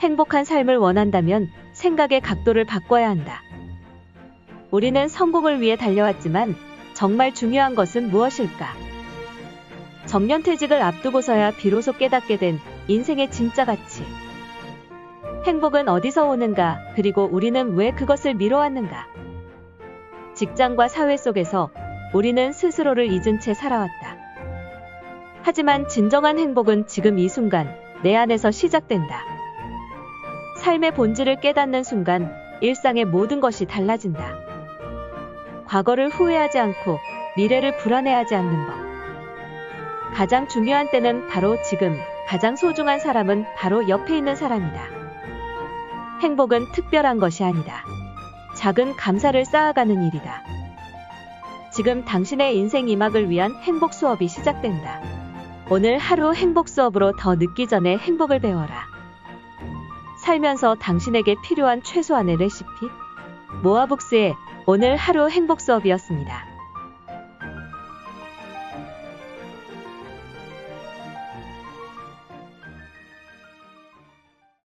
행복한 삶을 원한다면 생각의 각도를 바꿔야 한다. 우리는 성공을 위해 달려왔지만 정말 중요한 것은 무엇일까? 정년퇴직을 앞두고서야 비로소 깨닫게 된 인생의 진짜 가치. 행복은 어디서 오는가, 그리고 우리는 왜 그것을 미뤄왔는가? 직장과 사회 속에서 우리는 스스로를 잊은 채 살아왔다. 하지만 진정한 행복은 지금 이 순간 내 안에서 시작된다. 삶의 본질을 깨닫는 순간 일상의 모든 것이 달라진다. 과거를 후회하지 않고 미래를 불안해하지 않는 법. 가장 중요한 때는 바로 지금, 가장 소중한 사람은 바로 옆에 있는 사람이다. 행복은 특별한 것이 아니다. 작은 감사를 쌓아가는 일이다. 지금 당신의 인생 이막을 위한 행복 수업이 시작된다. 오늘 하루 행복 수업으로 더 늦기 전에 행복을 배워라. 살면서 당신에게 필요한 최소한의 레시피? 모아북스의 오늘 하루 행복 수업이었습니다.